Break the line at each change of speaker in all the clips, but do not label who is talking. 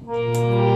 Música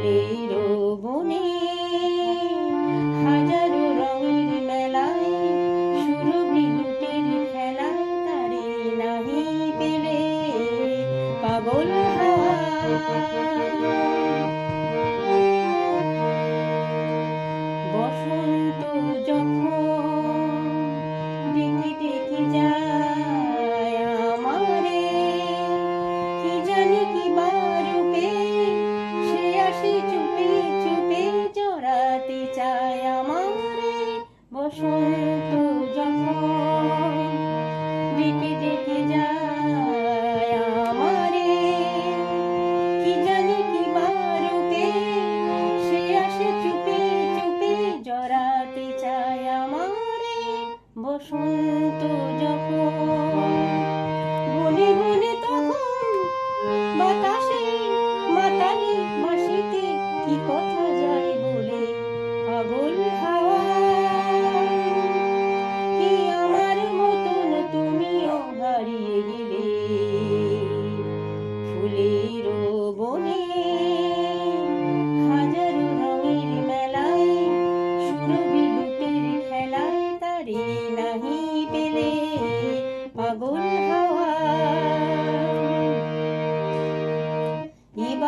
ফুলের বনে হাজারো রঙের মেলায় সুরভি গুটের খেলায় তারে নাহি পেলে পাগল হওয়া বসন্ত যখন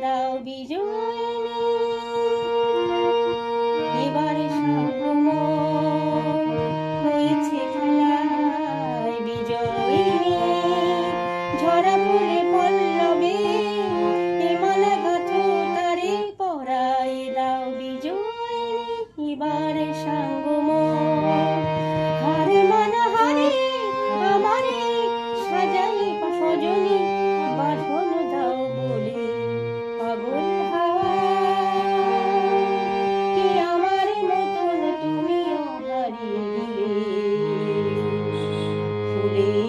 thou be joyous. me.